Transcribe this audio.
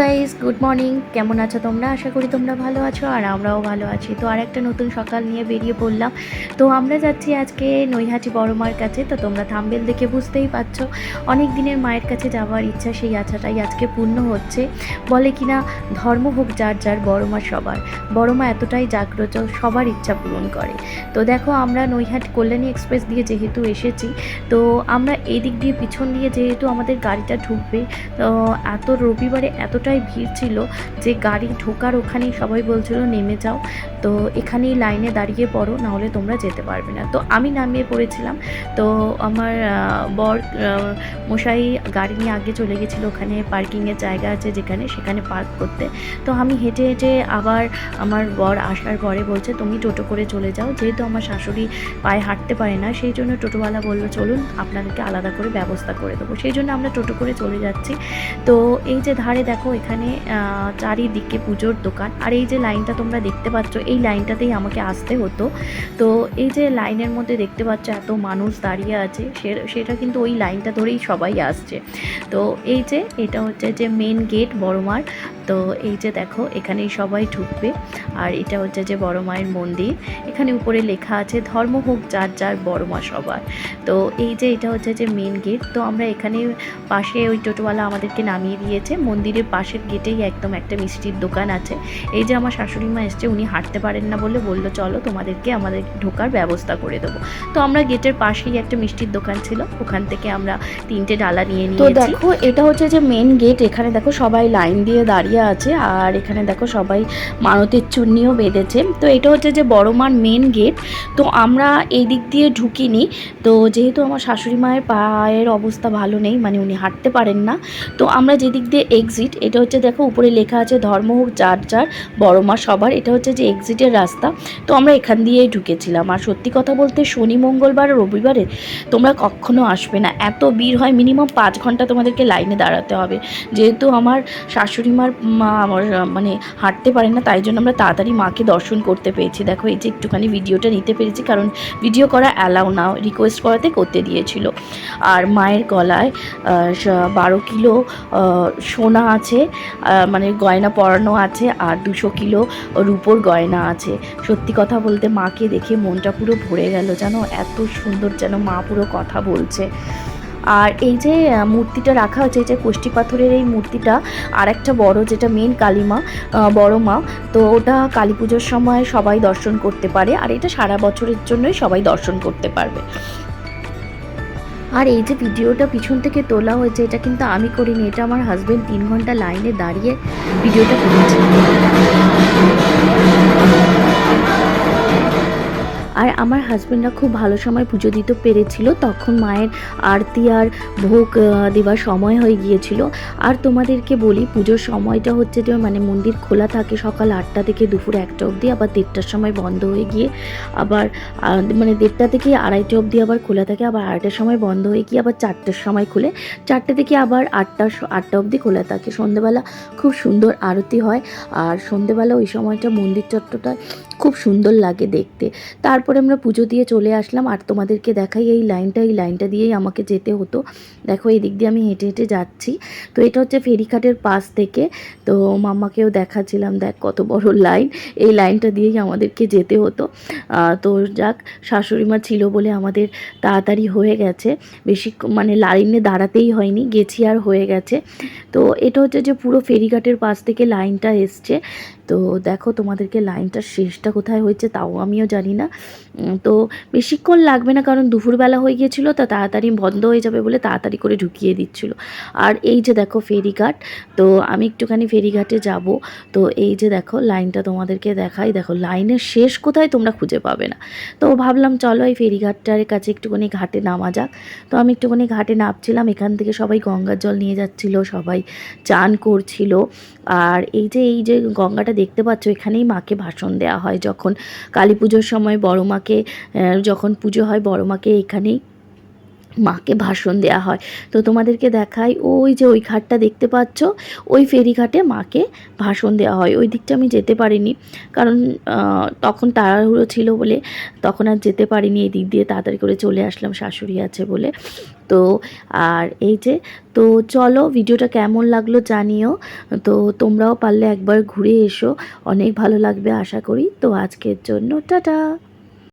Guys good morning কেমন আছো তোমরা? আশা করি তোমরা ভালো আছো আর আমরাও ভালো আছি। তো আর একটা নতুন সকাল নিয়ে বেরিয়ে পড়লাম। তো আমরা যাচ্ছি আজকে নৈহাটি বড় মার কাছে। তো তোমরা থাম্বেল দেখে বুঝতেই পারছ। অনেক দিনের মায়ের কাছে যাওয়ার ইচ্ছা সেই আশাটাই আজকে পূর্ণ হচ্ছে। বলে কিনা, ধর্ম হোক যার যার, বড় মা সবার। বড় মা এতটাই জাগ্রত, সবার ইচ্ছা পূরণ করে। তো দেখো, আমরা নৈহাটি কল্যাণী এক্সপ্রেস দিয়ে যেহেতু এসেছি, তো আমরা এই দিক দিয়ে পিছন দিয়ে যেহেতু আমাদের গাড়িটা ঢুকবে, তো এত রবিবারে এতটাই ভিড় ছিল যে গাড়ি ঢোকার ওখানেই সবাই বলছিল নেমে যাও। তো এখানেই লাইনে দাঁড়িয়ে পড়ো, নাহলে তোমরা যেতে পারবে না। তো আমি নামিয়ে পড়েছিলাম। তো আমার বর মশাই গাড়ি নিয়ে আগে চলে গেছিল। ওখানে পার্কিংয়ের জায়গা আছে যেখানে, সেখানে পার্ক করতে। তো আমি হেঁটে হেঁটে আবার আমার বর আসার পরে বলছে, তুমি টোটো করে চলে যাও। যেহেতু আমার শাশুড়ি পায়ে হাঁটতে পারে না, সেই জন্য টোটোওয়ালা বলল, চলুন, আপনাদেরকে আলাদা করে ব্যবস্থা করে দেবো। সেই জন্য আমরা টোটো করে চলে যাচ্ছি। তো এই যে ধারে দেখো, এখানে চারিদিকে পুজোর দোকান। আর এই যে লাইনটা তোমরা দেখতে পাচ্ছ, এই লাইনটাতেই আমাকে আসতে হতো। তো এই যে লাইনের মধ্যে দেখতে পাচ্ছ এত মানুষ দাঁড়িয়ে আছে সেটা কিন্তু ওই লাইনটা ধরেই সবাই আসছে। তো এই যে, এটা হচ্ছে যে মেন গেট বড়মার। তো এই যে দেখো এখানেই সবাই ঢুকবে। আর এটা হচ্ছে যে বড় মায়ের মন্দির। এখানে উপরে লেখা আছে ধর্ম হোক যার যার বড় মা সবার। তো এই যে এটা হচ্ছে যে মেন গেট তো আমরা এখানে পাশে ওই টোটোওয়ালা আমাদেরকে নামিয়ে দিয়েছে। মন্দিরের পাশের গেটেই একদম একটা মিষ্টির দোকান আছে। এই যে আমার শাশুড়ি মা এসছে উনি হাঁটতে পারেন না বলে বলল চলো তোমাদেরকে আমাদের ঢোকার ব্যবস্থা করে দেবো। তো আমরা গেটের পাশেই একটা মিষ্টির দোকান ছিল। ওখান থেকে আমরা তিনটে ডালা নিয়ে তো দেখো এটা হচ্ছে যে মেন গেট এখানে দেখো সবাই লাইন দিয়ে দাঁড়িয়ে আছে আর এখানে দেখো সবাই মারতের চুন্নিও বেঁধেছে। তো এটা হচ্ছে যে বড় মার মেন গেট তো আমরা এই দিক দিয়ে ঢুকিনি। তো যেহেতু আমার শাশুড়ি মায়ের পায়ের অবস্থা ভালো নেই মানে উনি হাঁটতে পারেন না। তো আমরা যেদিক দিয়ে এক্সিট এটা হচ্ছে দেখো উপরে লেখা আছে ধর্ম হোক যার যার, বড় মা সবার। এটা হচ্ছে যে এক্সিটের রাস্তা। তো আমরা এখান দিয়েই ঢুকেছিলাম। আর সত্যি কথা বলতে শনি, মঙ্গলবার, রবিবারে তোমরা কখনো আসবে না। এত ভিড় হয় মিনিমাম পাঁচ ঘণ্টা তোমাদেরকে লাইনে দাঁড়াতে হবে। যেহেতু আমার শাশুড়ি মার মা আমার মানে হাঁটতে পারে না, তাই জন্য আমরা তাড়াতাড়ি মাকে দর্শন করতে পেরেছি দেখো, এই যে একটুখানি ভিডিওটা নিতে পেরেছি, কারণ ভিডিও করা অ্যালাউ না রিকোয়েস্ট করাতে করতে দিয়েছিল। আর মায়ের গলায় বারো কিলো সোনা আছে মানে গয়না পরানো আছে, আর দুশো কিলো রূপোর গয়না আছে। সত্যি কথা বলতে মাকে দেখে মনটা পুরো ভরে গেল, জানো? এত সুন্দর যেন মা পুরো কথা বলছে। আর এই যে মূর্তিটা রাখা হচ্ছে এই যে কোষ্ঠী পাথরের এই মূর্তিটা আর একটা বড়, যেটা মেন কালীমা বড় মা, তো ওটা কালী পুজোর সময় সবাই দর্শন করতে পারে, আর এটা সারা বছরের জন্যই সবাই দর্শন করতে পারবে। আর এই যে ভিডিওটা পিছন থেকে তোলা হয়েছে, এটা কিন্তু আমি করিনি, এটা আমার হাজবেন্ড তিন ঘণ্টা লাইনে দাঁড়িয়ে ভিডিওটা করেছে। আর আমার হাজবেন্ডরা খুব ভালো সময় পুজো দিতে পেরেছিল। তখন মায়ের আরতি আর ভোগ দেওয়ার সময় হয়ে গিয়েছিল। আর তোমাদেরকে বলি, পুজোর সময়টা হচ্ছে যে মানে মন্দির খোলা থাকে সকাল আটটা থেকে দুপুর একটা অবধি, আবার দেড়টার সময় বন্ধ হয়ে গিয়ে আবার মানে দেড়টা থেকে আড়াইটা অবধি আবার খোলা থাকে, আবার আড়াইটার সময় বন্ধ হয়ে গিয়ে আবার চারটের সময় খুলে। চারটে থেকে আবার আটটা আটটা অবধি খোলা থাকে। সন্ধেবেলা খুব সুন্দর আরতি হয়। আর সন্ধেবেলা ওই সময়টা মন্দির চত্বরটা খুব সুন্দর লাগে দেখতে। তারপরে আমরা পুজো দিয়ে চলে আসলাম। আর তোমাদেরকে দেখাই এই লাইনটা এই লাইনটা দিয়েই আমাকে যেতে হতো। দেখো এই দিক দিয়ে আমি হেঁটে হেঁটে যাচ্ছি। তো এটা হচ্ছে ফেরিঘাটের পাশ থেকে। তো মাম্মাকেও দেখাচ্ছিলাম, দেখ কত বড় লাইন। এই লাইনটা দিয়েই আমাদেরকে যেতে হতো। তো যাক শাশুড়ি মা ছিল বলে আমাদের তাড়াতাড়ি হয়ে গেছে। বেশি মানে লাইনে দাঁড়াতেই হয়নি, গেছি আর হয়ে গেছে। তো এটা হচ্ছে যে পুরো ফেরিঘাটের পাশ থেকে লাইনটা এসছে। তো দেখো তোমাদেরকে লাইনটার শেষটা কোথায় হয়েছে তাও আমিও জানি না। তো বেশিক্ষণ লাগবে না কারণ দুপুরবেলা হয়ে গিয়েছিল, তা তাড়াতাড়ি বন্ধ হয়ে যাবে বলে তাড়াতাড়ি করে ঢুকিয়ে দিচ্ছিল। আর এই যে দেখো ফেরিঘাট, তো আমি একটুখানি ফেরিঘাটে যাব। তো এই যে দেখো লাইনটা তোমাদেরকে দেখাই, দেখো লাইনের শেষ কোথায় তোমরা খুঁজে পাবে না। তো ভাবলাম চলো এই ফেরিঘাটটার কাছে একটুখানি ঘাটে নামা যাক। তো আমি একটুখানি ঘাটে নামছিলাম, এখান থেকে সবাই গঙ্গার জল নিয়ে যাচ্ছিল, সবাই চান করছিল। আর এই যে এই যে গঙ্গাটা দেখতে পাচ্ছ, এখানেই মাকে ভাষণ দেওয়া হয়। যখন কালী পুজোর সময় বড়মাকে যখন পুজো হয় বড়মাকে এখানেই মাকে ভাষণ দেওয়া হয়। তো তোমাদেরকে দেখাই, ওই যে ওই ঘাটটা দেখতে পাচ্ছ, ওই ফেরিঘাটে মাকে ভাষণ দেওয়া হয়। ওই দিকটা আমি যেতে পারিনি, কারণ তখন তাড়াহুড়ো ছিল বলে তখন আর যেতে পারিনি। এই দিক দিয়ে তাড়াতাড়ি করে চলে আসলাম, শাশুড়ি আছে বলে। তো, আর এই যে, তো চলো ভিডিওটা কেমন লাগল জানিও। তো তোমরাও পারলে একবার ঘুরে এসো, অনেক ভালো লাগবে আশা করি। তো আজকের জন্য, টাটা!